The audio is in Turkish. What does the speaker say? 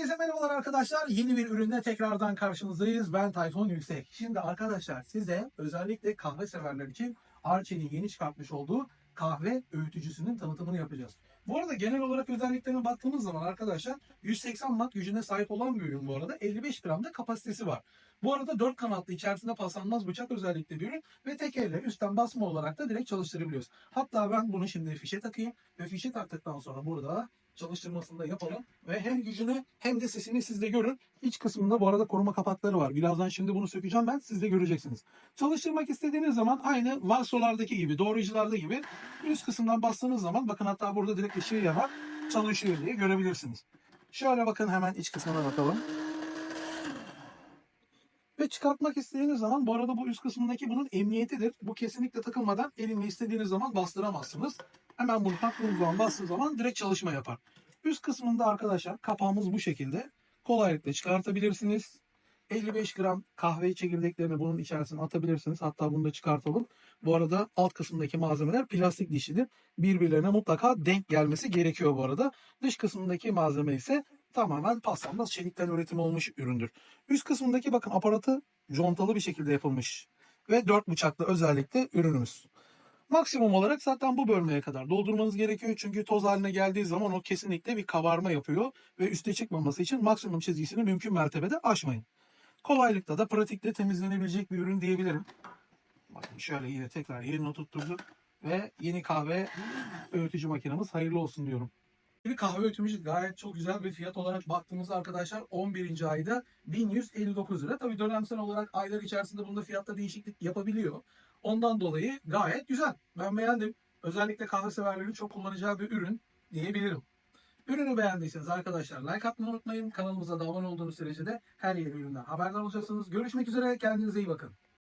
Herkese merhabalar arkadaşlar. Yeni bir ürünle tekrardan karşınızdayız. Ben Tayfun Yüksek. Şimdi arkadaşlar size özellikle kahve severler için Arçelik'in yeni çıkartmış olduğu kahve öğütücüsünün tanıtımını yapacağız. Bu arada genel olarak özelliklerine baktığımız zaman arkadaşlar 180 watt gücüne sahip olan bir ürün bu arada. 55 gram da kapasitesi var. Bu arada 4 kanatlı içerisinde paslanmaz bıçak özellikle bir ürün ve tek elle üstten basma olarak da direkt çalıştırabiliyoruz. Hatta ben bunu şimdi fişe takayım ve fişe taktıktan sonra burada çalıştırmasını da yapalım. Ve hem gücünü hem de sesini siz de görün. İç kısmında bu arada koruma kapakları var. Birazdan şimdi bunu sökeceğim ben. Siz de göreceksiniz. Çalıştırmak istediğiniz zaman aynı varsolardaki gibi, doğrayıcılarda gibi üst kısımdan bastığınız zaman bakın hatta burada direkt ışığı yanar. Çalışıyor diye görebilirsiniz. Şöyle bakın hemen iç kısmına bakalım. Ve çıkartmak istediğiniz zaman bu arada bu üst kısmındaki bunun emniyetidir. Bu kesinlikle takılmadan elinle istediğiniz zaman bastıramazsınız. Hemen bunu taktığınız zaman bastığınız zaman direkt çalışma yapar. Üst kısmında arkadaşlar kapağımız bu şekilde. Kolaylıkla çıkartabilirsiniz. 55 gram kahve çekirdeklerini bunun içerisine atabilirsiniz. Hatta bunu da çıkartalım. Bu arada alt kısmındaki malzemeler plastik dişlidir. Birbirlerine mutlaka denk gelmesi gerekiyor bu arada. Dış kısmındaki malzeme ise tamamen paslanmaz çelikten üretim olmuş üründür. Üst kısmındaki bakın aparatı contalı bir şekilde yapılmış. Ve dört bıçaklı özellikle ürünümüz. Maksimum olarak zaten bu bölmeye kadar doldurmanız gerekiyor. Çünkü toz haline geldiği zaman o kesinlikle bir kabarma yapıyor. Ve üste çıkmaması için maksimum çizgisini mümkün mertebede aşmayın. Kolaylıkla da pratikle temizlenebilecek bir ürün diyebilirim. Bakın şöyle yine tekrar yerine oturtturduk. Ve yeni kahve öğütücü makinamız hayırlı olsun diyorum. Bir kahve öğütümüz gayet çok güzel ve fiyat olarak baktığımızda arkadaşlar 11. ayda 1159 lira. Tabii dönemsel olarak aylar içerisinde bunda fiyatta değişiklik yapabiliyor. Ondan dolayı gayet güzel. Ben beğendim. Özellikle kahve severlerin çok kullanacağı bir ürün diyebilirim. Ürünü beğendiyseniz arkadaşlar like atmayı unutmayın. Kanalımıza da abone olduğunuz sürece de her yeni üründen haberdar olacaksınız. Görüşmek üzere. Kendinize iyi bakın.